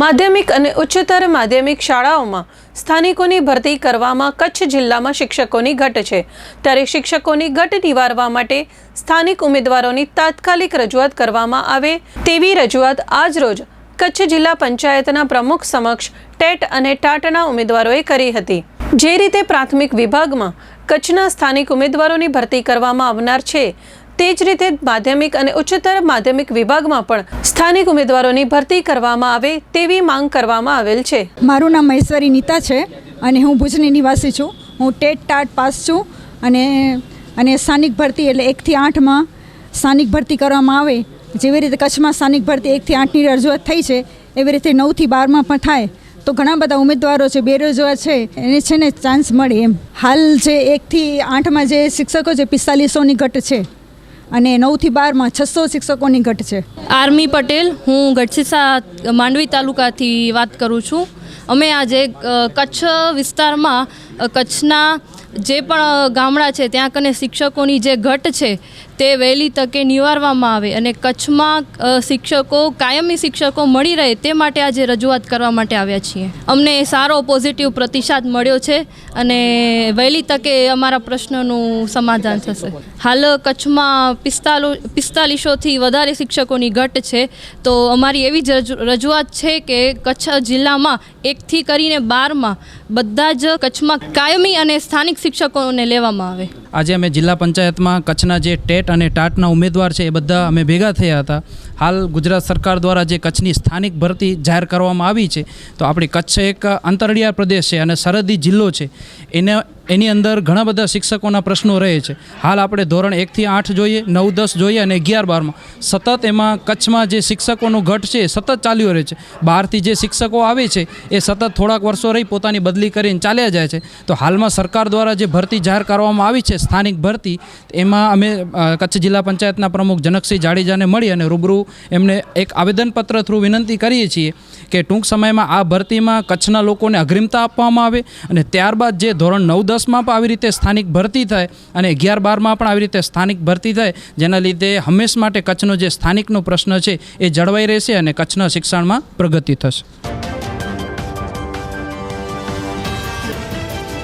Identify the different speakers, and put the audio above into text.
Speaker 1: માધ્યમિક અને ઉચ્ચતર માધ્યમિક શાળાઓમાં સ્થાનિકોની ભરતી કરવામાં કચ્છ જિલ્લામાં શિક્ષકોની ઘટ છે. ત્યારે શિક્ષકોની ઘટ નિવારવા માટે સ્થાનિક ઉમેદવારોની તાત્કાલિક રજૂઆત કરવામાં આવે તેવી રજૂઆત આજરોજ કચ્છ જિલ્લા પંચાયતના પ્રમુખ સમક્ષ ટેટ અને ટાટના ઉમેદવારોએ કરી હતી. જે રીતે પ્રાથમિક વિભાગમાં કચ્છના સ્થાનિક ઉમેદવારોની ભરતી કરવામાં આવનાર છે તે જ રીતે માધ્યમિક અને ઉચ્ચતર માધ્યમિક વિભાગમાં પણ સ્થાનિક ઉમેદવારોની ભરતી કરવામાં આવે તેવી માંગ કરવામાં આવેલ છે.
Speaker 2: મારું નામ મહેશ્વરી નીતા છે અને હું ભુજની નિવાસી છું. હું ટેટ ટાટ પાસ છું અને અને સ્થાનિક ભરતી એટલે એકથી આઠમાં સ્થાનિક ભરતી કરવામાં આવે. જેવી રીતે કચ્છમાં સ્થાનિક ભરતી એકથી આઠની રજૂઆત થઈ છે, એવી રીતે નવથી બારમાં પણ થાય. તો ઘણા બધા ઉમેદવારો છે બેરોજગાર છે, એને છે ને ચાન્સ મળે એમ. હાલ જે એકથી આઠમાં જે શિક્ષકો છે, પિસ્તાલીસોની ઘટ છે. અને નવથી બારમાં છસો શિક્ષકોની ઘટ છે.
Speaker 3: આર્મી પટેલ, હું ગઢસીસા માંડવી તાલુકાથી વાત કરું છું. અમે આજે કચ્છ વિસ્તારમાં કચ્છના જે પણ ગામડા છે, ત્યાં કને શિક્ષકોની જે ઘટ છે તે વહેલી તકે નિવારવામાં આવે અને કચ્છમાં શિક્ષકો, કાયમી શિક્ષકો મળી રહે તે માટે આજે રજૂઆત કરવા માટે આવ્યા છીએ. અમને સારો પોઝિટિવ પ્રતિસાદ મળ્યો છે અને વહેલી તકે અમારા પ્રશ્નનું સમાધાન થશે. હાલ કચ્છમાં પિસ્તાલો, પિસ્તાલીસોથી વધારે શિક્ષકોની ઘટ છે. તો અમારી એવી જ રજૂ- રજૂઆત છે કે કચ્છ જિલ્લામાં એકથી કરીને બારમાં બધા જ કચ્છમાં કાયમી અને સ્થાનિક શિક્ષકોને લેવામાં આવે.
Speaker 4: આજે અમે જિલ્લા પંચાયતમાં કચ્છના જે ટેટ અને ટાટના ઉમેદવાર છે એ બધા અમે ભેગા થયા હતા. હાલ ગુજરાત સરકાર દ્વારા જે કચ્છની સ્થાનિક ભરતી જાહેર કરવામાં આવી છે, તો આપણી કચ્છ એક અંતરિયાળ પ્રદેશ છે અને સરહદી જિલ્લો છે. એને એની અંદર ઘણા બધા શિક્ષકોના પ્રશ્નો રહે છે. હાલ આપણે ધોરણ એકથી આઠ જોઈએ, નવ, દસ જોઈએ અને અગિયાર બારમાં સતત એમાં કચ્છમાં જે શિક્ષકોનું ઘટ છે સતત ચાલ્યું રહે છે. બહારથી જે શિક્ષકો આવે છે, એ સતત થોડાક વર્ષો રહી પોતાની બદલી કરીને ચાલ્યા જાય છે. તો હાલમાં સરકાર દ્વારા જે ભરતી જાહેર કરવામાં આવી છે, સ્થાનિક ભરતી, એમાં અમે કચ્છ જિલ્લા પંચાયતના પ્રમુખ જનકસિંહ જાડેજાને મળી અને રૂબરૂ એમને એક આવેદનપત્ર થ્રુ વિનંતી કરીએ છીએ કે ટૂંક સમયમાં આ ભરતીમાં કચ્છના લોકોને અગ્રિમતા આપવામાં આવે અને ત્યારબાદ જે ધોરણ નવ દસમાં પણ આવી રીતે સ્થાનિક ભરતી થાય અને અગિયાર બારમાં પણ આવી રીતે સ્થાનિક ભરતી થાય, જેના લીધે હંમેશ માટે કચ્છનો જે સ્થાનિકનો પ્રશ્ન છે એ જળવાઈ રહેશે અને કચ્છના શિક્ષણમાં પ્રગતિ થશે.